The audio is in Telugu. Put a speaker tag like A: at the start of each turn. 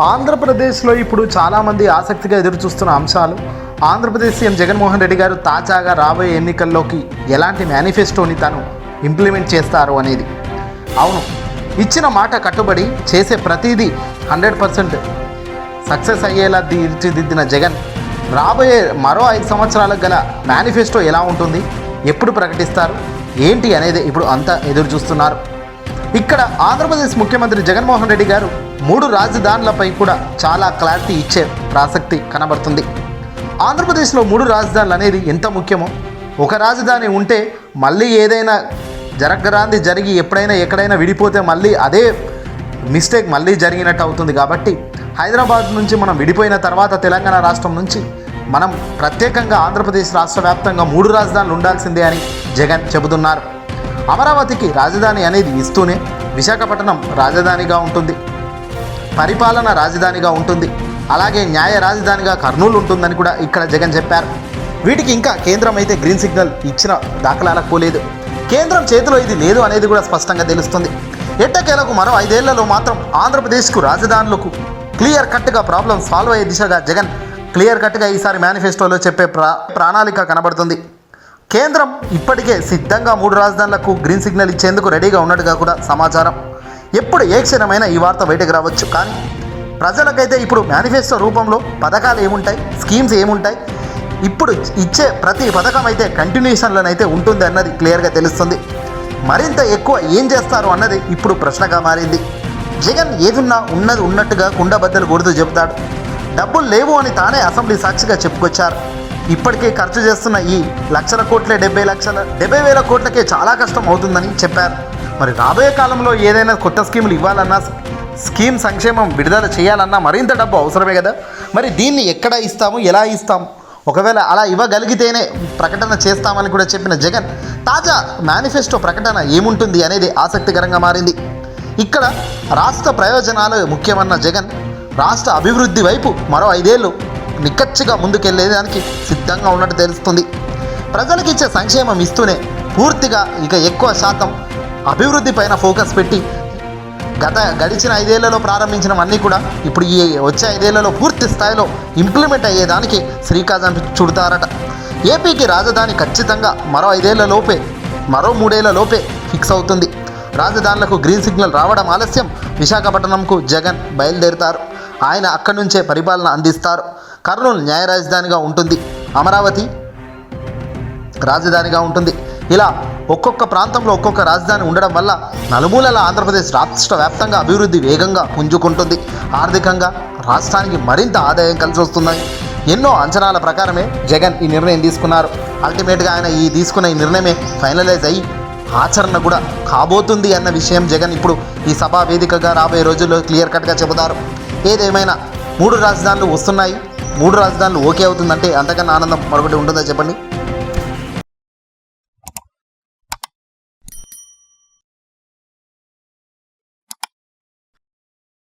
A: ఆంధ్రప్రదేశ్లో ఇప్పుడు చాలామంది ఆసక్తిగా ఎదురుచూస్తున్న అంశాలు. ఆంధ్రప్రదేశ్ సీఎం జగన్మోహన్ రెడ్డి గారు తాజాగా రాబోయే ఎన్నికల్లోకి ఎలాంటి మేనిఫెస్టోని తాను ఇంప్లిమెంట్ చేస్తారు అనేది. అవును ఇచ్చిన మాట కట్టుబడి చేసే ప్రతిదీ హండ్రెడ్ పర్సెంట్ సక్సెస్ అయ్యేలా తీర్చిదిద్దిన జగన్ రాబోయే మరో ఐదు సంవత్సరాలకు గల మేనిఫెస్టో ఎలా ఉంటుంది? ఎప్పుడు ప్రకటిస్తారు? ఏంటి అనేది ఇప్పుడు అంతా ఎదురు చూస్తున్నారు ఇక్కడ ఆంధ్రప్రదేశ్ ముఖ్యమంత్రి జగన్మోహన్ రెడ్డి గారు మూడు రాజధానులపై కూడా చాలా క్లారిటీ ఇచ్చే ప్రాసక్తి కనబడుతుంది. ఆంధ్రప్రదేశ్లో మూడు రాజధానులు అనేది ఎంత ముఖ్యమో? ఒక రాజధాని ఉంటే మళ్ళీ ఏదైనా జరగరాంది జరిగి ఎప్పుడైనా ఎక్కడైనా విడిపోతే మళ్ళీ అదే మిస్టేక్ మళ్ళీ జరిగినట్టు అవుతుంది కాబట్టి హైదరాబాద్ నుంచి మనం విడిపోయిన తర్వాత తెలంగాణ రాష్ట్రం నుంచి మనం ప్రత్యేకంగా ఆంధ్రప్రదేశ్ రాష్ట్ర వ్యాప్తంగా మూడు రాజధానులు ఉండాల్సిందే అని జగన్ చెబుతున్నారు. అమరావతికి రాజధాని అనేది ఇస్తూనే విశాఖపట్నం రాజధానిగా ఉంటుంది. పరిపాలన రాజధానిగా ఉంటుంది. అలాగే న్యాయ రాజధానిగా కర్నూలు ఉంటుందని కూడా ఇక్కడ జగన్ చెప్పారు. వీటికి ఇంకా కేంద్రం అయితే గ్రీన్ సిగ్నల్ ఇచ్చిన దాఖలాలకు పోలేదు. కేంద్రం చేతిలో ఇది లేదు అనేది కూడా స్పష్టంగా తెలుస్తుంది. ఎట్టకేలకు మరో ఐదేళ్ళలో మాత్రం ఆంధ్రప్రదేశ్కు రాజధానులకు క్లియర్ కట్గా ప్రాబ్లం సాల్వ్ అయ్యే దిశగా జగన్ క్లియర్ కట్గా ఈసారి మేనిఫెస్టోలో చెప్పే ప్రా ప్రణాళిక కనబడుతుంది. కేంద్రం ఇప్పటికే సిద్ధంగా మూడు రాజధానులకు గ్రీన్ సిగ్నల్ ఇచ్చేందుకు రెడీగా ఉన్నట్టుగా కూడా సమాచారం. ఎప్పుడు ఏ క్షణమైనా ఈ వార్త బయటకు రావచ్చు. కానీ ప్రజలకైతే ఇప్పుడు మేనిఫెస్టో రూపంలో పథకాలు ఏముంటాయి? స్కీమ్స్ ఏముంటాయి? ఇప్పుడు ఇచ్చే ప్రతి పథకం అయితే కంటిన్యూషన్లోనైతే ఉంటుంది అన్నది క్లియర్గా తెలుస్తుంది. మరింత ఎక్కువ ఏం చేస్తారు అన్నది ఇప్పుడు ప్రశ్నగా మారింది. జగన్ ఏదున్నా ఉన్నది ఉన్నట్టుగా కుండబద్దలు కొడుతూ చెబుతాడు. డబ్బులు లేవు అని తానే అసెంబ్లీ సాక్షిగా చెప్పుకొచ్చారు. ఇప్పటికే ఖర్చు చేస్తున్న ఈ లక్షల కోట్లే డెబ్బై లక్షల డెబ్బై వేల కోట్లకే చాలా కష్టం అవుతుందని చెప్పారు. మరి రాబోయే కాలంలో ఏదైనా కొత్త స్కీములు ఇవ్వాలన్నా స్కీమ్ సంక్షేమం విడుదల చేయాలన్నా మరింత డబ్బు అవసరమే కదా? మరి దీన్ని ఎక్కడ ఇస్తాము? ఎలా ఇస్తాము? ఒకవేళ అలా ఇవ్వగలిగితేనే ప్రకటన చేస్తామని కూడా చెప్పిన జగన్ తాజా మేనిఫెస్టో ప్రకటన ఏముంటుంది అనేది ఆసక్తికరంగా మారింది. ఇక్కడ రాష్ట్ర ప్రయోజనాలు ముఖ్యమన్న జగన్ రాష్ట్ర అభివృద్ధి వైపు మరో ఐదేళ్ళు నిక్కచ్చిగా ముందుకెళ్ళేదానికి సిద్ధంగా ఉన్నట్టు తెలుస్తుంది. ప్రజలకు ఇచ్చే సంక్షేమం ఇస్తూనే పూర్తిగా ఇక ఎక్కువ శాతం అభివృద్ధి పైన ఫోకస్ పెట్టి గత గడిచిన ఐదేళ్ళలో ప్రారంభించినవన్నీ కూడా ఇప్పుడు ఈ వచ్చే ఐదేళ్ళలో పూర్తి స్థాయిలో ఇంప్లిమెంట్ అయ్యేదానికి శ్రీకాజం చుడతారట. ఏపీకి రాజధాని ఖచ్చితంగా మరో ఐదేళ్ళ లోపే మరో మూడేళ్ళ లోపే ఫిక్స్ అవుతుంది. రాజధానులకు గ్రీన్ సిగ్నల్ రావడం ఆలస్యం. విశాఖపట్నంకు జగన్ బయలుదేరుతారు. ఆయన అక్కడి నుంచే పరిపాలన అందిస్తారు. కర్నూలు న్యాయ రాజధానిగా ఉంటుంది. అమరావతి రాజధానిగా ఉంటుంది. ఇలా ఒక్కొక్క ప్రాంతంలో ఒక్కొక్క రాజధాని ఉండడం వల్ల నలుమూలల ఆంధ్రప్రదేశ్ రాష్ట్ర వ్యాప్తంగా అభివృద్ధి వేగంగా పుంజుకుంటుంది. ఆర్థికంగా రాష్ట్రానికి మరింత ఆదాయం కలిసి వస్తుందని ఎన్నో అంచనాల ప్రకారమే జగన్ ఈ నిర్ణయం తీసుకున్నారు. అల్టిమేట్గా ఆయన ఈ తీసుకున్న ఈ నిర్ణయమే ఫైనలైజ్ అయ్యి ఆచరణ కూడా కాబోతుంది అన్న విషయం జగన్ ఇప్పుడు ఈ సభా వేదికగా రాబోయే రోజుల్లో క్లియర్ కట్గా చెబుతారు. ఏదేమైనా మూడు రాజధానులు వస్తున్నాయి. మూడు రాజధానులు ఓకే అవుతుందంటే అంతకన్నా ఆనందం మరొకటి ఉంటుందా చెప్పండి?